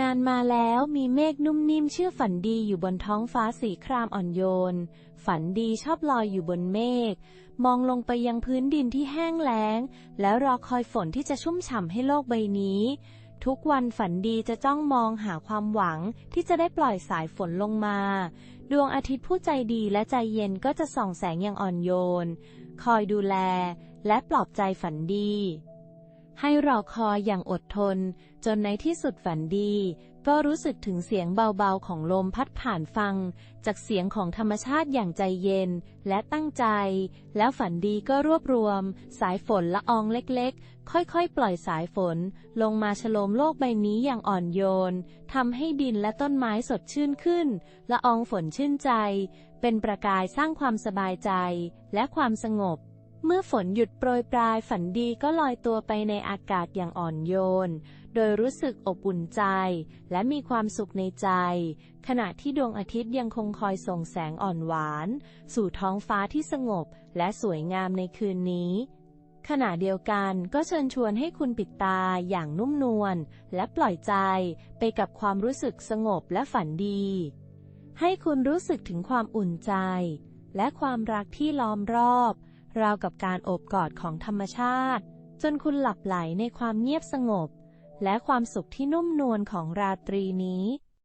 นานมาแล้วมีเมฆนุ่มนิ่มชื่อฝันดีอยู่บนท้องฟ้าสีครามอ่อนโยน ฝันดีชอบลอยอยู่บนเมฆ มองลงไปยังพื้นดินที่แห้งแล้ง แล้วรอคอยฝนที่จะชุ่มฉ่ำให้โลกใบนี้ ทุกวันฝันดีจะจ้องมองหาความหวังที่จะได้ปล่อยสายฝนลงมา ดวงอาทิตย์ผู้ใจดีและใจเย็นก็จะส่องแสงอย่างอ่อนโยน คอยดูแล และปลอบใจฝันดี ให้รอคอยอย่างอดทน จนในที่สุดฝันดี ก็รู้สึกถึงเสียงเบาๆของลมพัดผ่านฟัง จากเสียงของธรรมชาติอย่างใจเย็นและตั้งใจ แล้วฝันดีก็รวบรวม สายฝนละอองเล็กๆ ค่อยๆ ปล่อยสายฝน ลงมาฉโลมโลกใบนี้อย่างอ่อนโยนทำให้ดินและต้นไม้สดชื่นขึ้น ละอองฝนชื่นใจ เป็นประกายสร้างความสบายใจและความสงบ เมื่อฝนหยุดโปรยปลายฝันดีก็ลอยตัวไปในอากาศอย่างอ่อนโยน โดยรู้สึกอบอุ่นใจ และมีความสุขในใจ ขณะที่ดวงอาทิตย์ยังคงคอยส่งแสงอ่อนหวาน สู่ท้องฟ้าที่สงบและสวยงามในคืนนี้ ขณะเดียวกันก็เชิญชวนให้คุณปิดตาอย่างนุ่มนวลและปล่อยใจไปกับความรู้สึกสงบและฝันดี ให้คุณรู้สึกถึงความอุ่นใจ และความรักที่ล้อมรอบ ราวกับการโอบกอดของธรรมชาติ จนคุณหลับไหลในความเงียบสงบ และความสุขที่นุ่มนวลของราตรีนี้